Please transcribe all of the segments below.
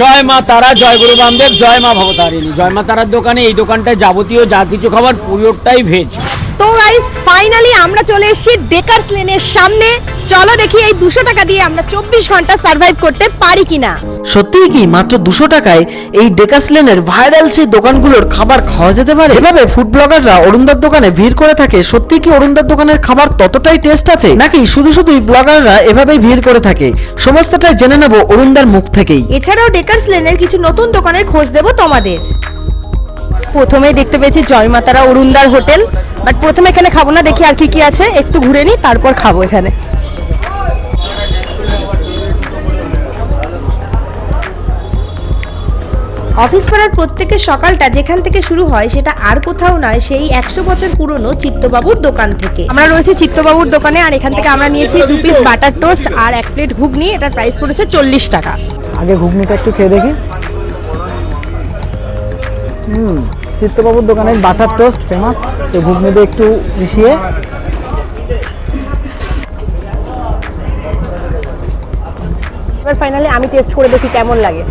জয় মা তারা, জয় গুরু বামদেব, জয় মা ভবতারিণী। জয় মা তারার দোকানে এই দোকানটায় যাবতীয় যা কিছু খাবার, পুরোটাই ভেজ তো গাইস ফাইনালি আমরা চলে এসেছি ডেকার্স লেনের সামনে। চলো দেখি এই দুশো টাকা দিয়ে আমরা চব্বিশ ঘণ্টা সার্ভাইভ করতে পারি কিনা। সত্যিই কি? মাত্র দুশো টাকায় এই ডেকাসলেনের ভাইরাল সেই দোকানগুলোর খাবার খাওয়া যেতে পারে? এভাবে ফুড ব্লগাররা অরুণদার দোকানে ভিড় করে থাকে সত্যি কি অরুণদার দোকানের খাবার ততটাই টেস্ট আছে? নাকি শুধু শুধুই ব্লগাররা এভাবেই ভিড় করে থাকে? সমস্তটাই জেনে নেব অরুণদার মুখ থেকেই। এছাড়াও ডেকার্স লেনের কিছু নতুন দোকানের খোঁজ দেব তোমাদের। প্রথমে দেখতে পেয়েছি জয়মাতারা অরুণদার হোটেল। বাট প্রথমে এখানে খাব না দেখি আর কি কি আছে। একটু ঘুরে নিই তারপর খাব এখানে। অফিস পাড়ার প্রত্যেকের সকালটা যেখান থেকে শুরু হয় সেটা আর কোথাও নয় সেই একশো বছর পুরনো চিত্তবাবুর দোকান থেকে। আমরা রয়েছি চিত্তবাবুর দোকানে আর এখান থেকে আমরা নিয়েছি দু পিস বাটার টোস্ট আর এক প্লেট ঘুগনি এটার প্রাইস পড়েছে চল্লিশ টাকা। আগে ঘুগনিটা একটু খেয়ে দেখি। হুম। চিত্তবাবুর দোকানের বাটার টোস্ট ফেমাস তো ঘুগনি দিয়ে একটু মিশিয়ে। এবার ফাইনালি আমি টেস্ট করে দেখি কেমন লাগে।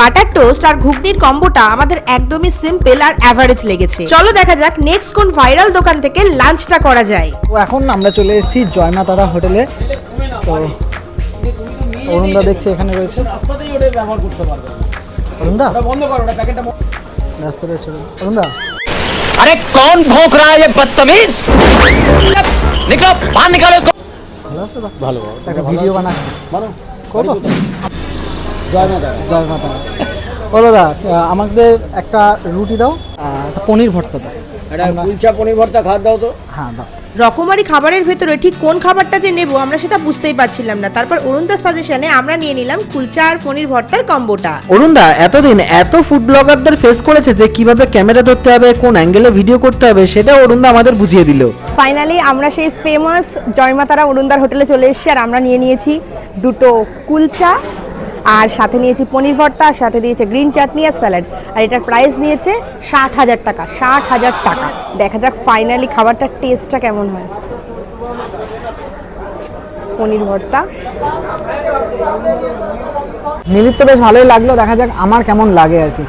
বাটার টোস্ট আর ঘুগনির কম্বোটা আমাদের একদমই সিম্পল আর অ্যাভারেজ লেগেছে। চলো দেখা যাক নেক্সট কোন ভাইরাল দোকান থেকে লাঞ্চটা করা যায়। তো এখন আমরা চলে এসেছি জয়মা তারা হোটেলে। তো অরুণদা দেখছি এখানে রয়েছে ব্যবহার করতে পারবে অরুণদা বন্ধ করো ওটা প্যাকেটটা ব্যস্ত রয়েছে অরুণদা अरे कौन भौंक रहा है ये बदतमीज निकलो बाहर निकालो इसको ভালো আছো তো ভালো একটা ভিডিও বানাচ্ছি ভালো করবো জয় মা তারা জয় মাতা অরুণদা আমাদের একটা রুটি দাও আর একটা পনির ভর্তা দাও একটা কুলচা পনির ভর্তা খাওয়া দাও তো হ্যাঁ দাও রকমারি খাবারের ভেতরে ঠিক কোন খাবারটা যে নেব আমরা সেটা বুঝতেই পারছিলাম না। তারপর অরুণদার সাজেশনে আমরা নিয়ে নিলাম কুলচা আর পনির ভর্তার কম্বোটা। অরুণদা এতদিন এত ফুড ব্লগারদের ফেস করেছে যে কীভাবে ক্যামেরা ধরতে হবে কোন অ্যাঙ্গেলে ভিডিও করতে হবে সেটা অরুণদা আমাদের বুঝিয়ে দিল। ফাইনালি আমরা সেই ফেমাস জয়মাতারা অরুণদার হোটেলে চলে এসেছি আর আমরা নিয়ে নিয়েছি দুটো কুলচা আর সাথে নিয়েছি পনির ভর্তা, সাথে দিয়েছে গ্রিন চাটনি আর স্যালাড। আর এটার প্রাইস নিয়েছে ষাট হাজার টাকা, ষাট হাজার টাকা। দেখা যাক ফাইনালি খাবারটার টেস্টটা কেমন হয়। পনির ভর্তা। মিলিত তো বেশ ভালোই লাগল, দেখা যাক আমার কেমন লাগে আর কি।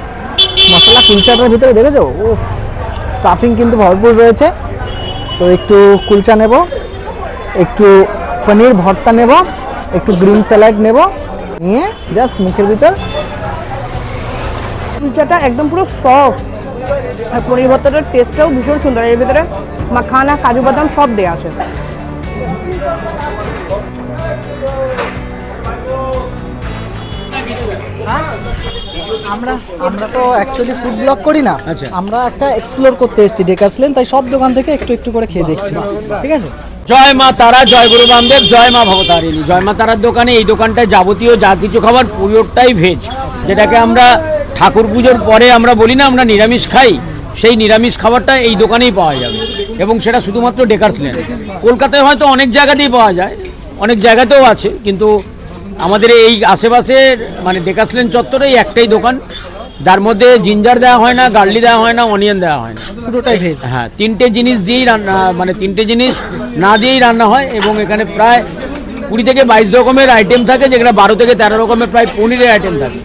মশলা কুলচাটার ভিতরে দেখেছ? ও স্টাফিং কিন্তু ভরপুর রয়েছে। তো একটু কুলচা নেব, একটু পনির ভর্তা নেব, একটু গ্রিন স্যালাড নেব। নিয়ে জাস্ট মুখের ভিতর কুলচাটা একদম পুরো সফট আর পনির ভর্তাটার টেস্টটাও ভীষণ সুন্দর। এর ভিতরে মাখানা কাজু বাদাম সব দেওয়া আছে। আমরা আমরা তো অ্যাকচুয়ালি ফুড ব্লগ করি না। আচ্ছা। আমরা একটা এক্সপ্লোর করতে এসেছি ডেকার্সলেন তাই সব দোকান থেকে একটু একটু করে খেয়ে দেখছি। ঠিক আছে? জয় মা তারা, জয় গুরু বামদেব, জয় মা ভবতারিণী। জয় মা তারার দোকানে এই দোকানটায় যাবতীয় যা কিছু খাবার, পুরোটাই ভেজ যেটাকে আমরা ঠাকুর পুজোর পরে আমরা বলি না, আমরা নিরামিষ খাই, সেই নিরামিষ খাবারটা এই দোকানেই পাওয়া যাবে। এবং সেটা শুধুমাত্র ডেকার্স লেন কলকাতায় হয়তো অনেক জায়গাতেই পাওয়া যায়, অনেক জায়গাতেও আছে, কিন্তু আমাদের এই আশেপাশের মানে ডেকাসলেন চত্বরে এই একটাই দোকান। যার মধ্যে জিঞ্জার দেওয়া হয় না গার্লি দেওয়া হয় না অনিয়ন দেওয়া হয় না। পুরোটাই ভেজ হ্যাঁ তিনটে জিনিস দিয়েই রান্না মানে তিনটে জিনিস না দিয়েই রান্না হয় এবং এখানে প্রায় কুড়ি থেকে বাইশ রকমের আইটেম থাকে যেখানে বারো থেকে তেরো রকমের প্রায় পনিরের আইটেম থাকে।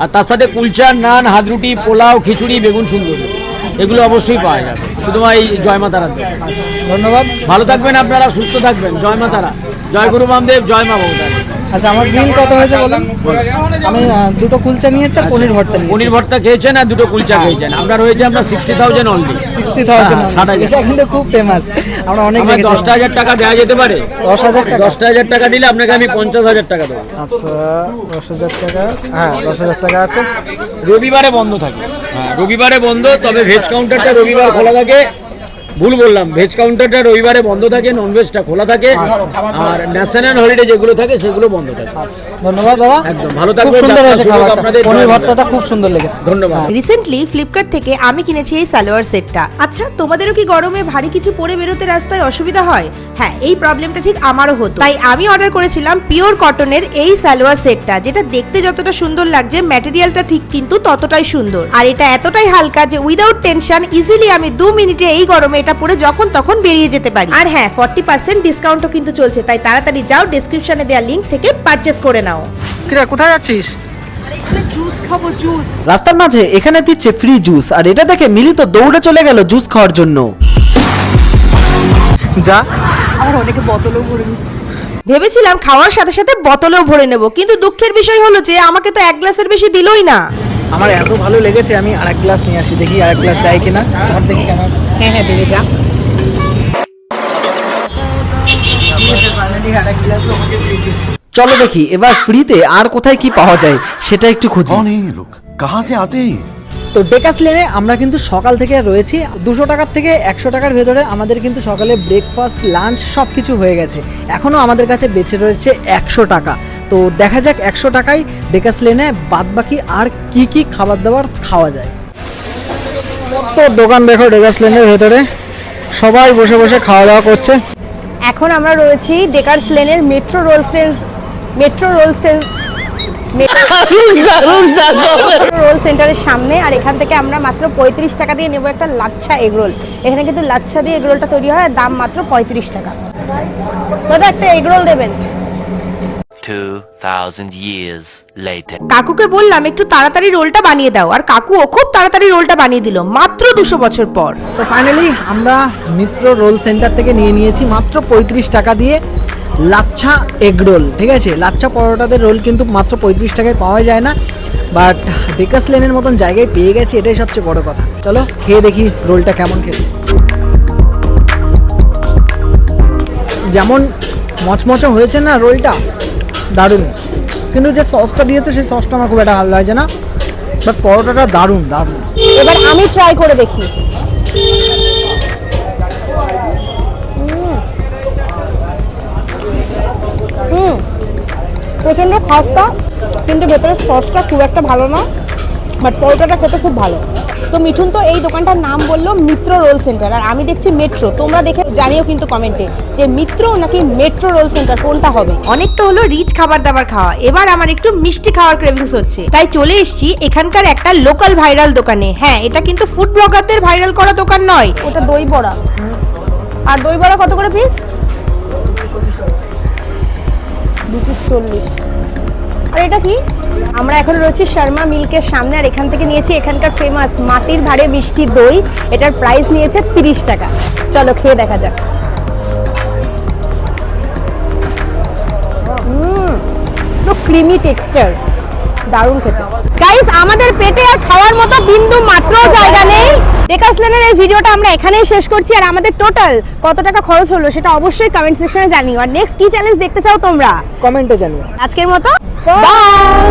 আর তার সাথে কুলচা নান হাতরুটি পোলাও খিচুড়ি বেগুন সুন্দরী। এগুলো অবশ্যই পাওয়া যাবে। শুধুমাত্র এই জয় মাতারা ধন্যবাদ। ভালো থাকবেন আপনারা সুস্থ থাকবেন। জয় মাতারা জয় গুরু বামদেব জয় মা ভগবান আচ্ছা আমার বিল কত হয়েছে বলুন? আমি দুটো কুলচা নিয়েছি আর পনির ভর্তা নিয়েছি। পনির ভর্তা খেয়েছেন আর দুটো কুলচা খেয়েছেন। আপনার রয়েছে আপনার sixty thousand only sixty thousand. এটা কিন্তু খুব ফেমাস আমরা অনেক আমার দশটা হাজার টাকা দেওয়া যেতে পারে। দশ হাজার টাকা? দশটা হাজার টাকা দিলে আপনাকে আমি পঞ্চাশ হাজার টাকা দেবো। আচ্ছা দশ হাজার টাকা। হ্যাঁ দশ হাজার টাকা আছে। রবিবারে বন্ধ থাকে। হ্যাঁ রবিবারে বন্ধ তবে ভেজ কাউন্টারটা রবিবার খোলা থাকে। ভুল বললাম ভেজ কাউন্টারটা রবিবারে বন্ধ থাকে নন ভেজটা খোলা থাকে আর ন্যাশনাল হলিডে যেগুলো থাকে সেগুলো বন্ধ থাকে। ধন্যবাদ দাদা। একদম, ভালো থাকবেন, সুন্দর হয়েছে আপনাদের, পনির ভর্তাটা খুব সুন্দর লেগেছে। ধন্যবাদ। রিসেন্টলি ফ্লিপকার্ট থেকে আমি কিনেছি এই সালোয়ার সেটটা। আচ্ছা তোমাদেরও কি গরমে ভারী কিছু পরে বেরোতে রাস্তায় অসুবিধা হয়? হ্যাঁ এই প্রবলেমটা ঠিক আমারও হতো। তাই আমি অর্ডার করেছিলাম পিওর কটনের এই সালোয়ার সেটটা যেটা দেখতে যতটা সুন্দর লাগছে ম্যাটেরিয়ালটা ঠিক কিন্তু ততটাই সুন্দর। আর এটা এতটাই হালকা যে উইদাউট টেনশন ইজিলি আমি দু মিনিটে এই গরমে এটা পরে যখন তখন বেরিয়ে যেতে পারি। আর হ্যাঁ ফর্টি পার্সেন্ট ডিসকাউন্টও কিন্তু চলছে তাই তাড়াতাড়ি যাও ডেসক্রিপশনে দেওয়া লিঙ্ক থেকে পারচেস করে নাও। কিরা কোথায় যাচ্ছিস? জুস খাব জুস রাস্তার মাঝে এখানে দিচ্ছে ফ্রি জুস আর এটা দেখে মিলি তো দৌড়ে চলে গেল জুস খাওয়ার জন্য। যা। আমার অনেকে বোতলও ভরে নিচ্ছে। ভেবেছিলাম খাওয়ার সাথে সাথে বোতলেও ভরে নেব কিন্তু দুঃখের বিষয় হলো যে আমাকে তো এক গ্লাসের বেশি দিলই না। আমার এত ভালো লেগেছে আমি আর এক গ্লাস নিয়ে আসি দেখি আর এক গ্লাস দেয় কিনা। দেখি কেমন। হ্যাঁ হ্যাঁ দেবে যা। চলো দেখি এবার ফ্রিতে আর কোথায় কি পাওয়া যায় সেটা একটু খুঁজি। লোক কাহা সে আতে? তো ডেকাস লেনে আমরা কিন্তু সকাল থেকে রয়েছি। দুশো টাকার থেকে একশো টাকার ভেতরে আমাদের কিন্তু সকালে ব্রেকফাস্ট লাঞ্চ সব কিছু হয়ে গেছে। এখনও আমাদের কাছে বেঁচে রয়েছে একশো টাকা। তো দেখা যাক একশো টাকায় ডেকাস লেনে বাদ বাকি আর কি কি খাবার দাবার খাওয়া যায়। তো দোকান দেখো ডেকাস লেনের ভেতরে। সবাই বসে বসে খাওয়া দাওয়া করছে। এখন আমরা রয়েছি ডেকার্স লেনের মেট্রো রোল স্টেন্স মেট্রো রোল স্টেন্স রোল সেন্টারের সামনে আর এখান থেকে আমরা মাত্র পঁয়ত্রিশ টাকা দিয়ে নেব একটা লাচ্ছা এগরোল এখানে কিন্তু লাচ্ছা দিয়ে এগরোলটা তৈরি হয় আর দাম মাত্র পঁয়ত্রিশ টাকা। দাদা একটা এগরোল দেবেন। 2,000 years later. কাকুকে বললাম একটু তাড়াতাড়ি রোলটা বানিয়ে দাও। আর কাকুও খুব তাড়াতাড়ি রোলটা বানিয়ে দিল মাত্র দুশো বছর পর। তো ফাইনালি আমরা মিত্র রোল সেন্টার থেকে নিয়ে নিয়েছি মাত্র পঁয়ত্রিশ টাকা দিয়ে। লাচ্ছা এগ রোল, ঠিক আছে? লাচ্ছা পরোটাদের রোল কিন্তু মাত্র পঁয়ত্রিশ টাকায় পাওয়া যায় না বাট ডেকাস লেনের মতন জায়গায় পেয়ে গেছি, এটাই সবচেয়ে বড় কথা। চলো, খেয়ে দেখি রোলটা কেমন খেতে। যেমন মচমচে হয়েছে না রোলটা, দারুণ। কিন্তু যে সসটা দিয়েছে, সেই সসটা আমার খুব একটা ভালো লাগছে না বাট পরোটাটা দারুণ দারুণ। এবার আমি ট্রাই করে দেখি। প্রচণ্ড খাস্তা কিন্তু ভেতরের সসটা খুব একটা ভালো না বাট পরোটাটা খেতে খুব ভালো। তো মিঠুন তো এই দোকানটার নাম বলল মিত্র রোল সেন্টার আর আমি দেখছি মেট্রো তোমরা দেখে জানিও কিন্তু কমেন্টে যে মিত্র নাকি মেট্রো রোল সেন্টার কোনটা হবে? অনেক তো হলো রিচ খাবার দাবার খাওয়া এবার আমার একটু মিষ্টি খাওয়ার ক্রেভিংস হচ্ছে। তাই চলে এসেছি এখানকার একটা লোকাল ভাইরাল দোকানে। হ্যাঁ এটা কিন্তু ফুড ব্লগারদের ভাইরাল করা দোকান নয়। ওটা দই বড়া। আর দই বড়া কত করে পিস আর এটা কি? আমরা এখন রয়েছি শর্মা মিল্কের সামনে, আর এখান থেকে নিয়েছি এখানকার ফেমাস মাটির ধারে মিষ্টি দই। এটার প্রাইস নিয়েছে তিরিশ টাকা। চলো খেয়ে দেখা যাক। ক্রিমি টেক্সচার দারুণ খেতে। গাইস আমাদের পেটে আর খাওয়ার মতো বিন্দু মাত্র জায়গা নেই। ডেকাসলেনের এই ভিডিওটা আমরা এখানেই শেষ করছি। আর আমাদের টোটাল কত টাকা খরচ হলো সেটা অবশ্যই কমেন্ট সেকশনে জানিও। আর নেক্সট কি চ্যালেঞ্জ দেখতে চাও তোমরা? কমেন্টে জানিও। আজকের মতো বাই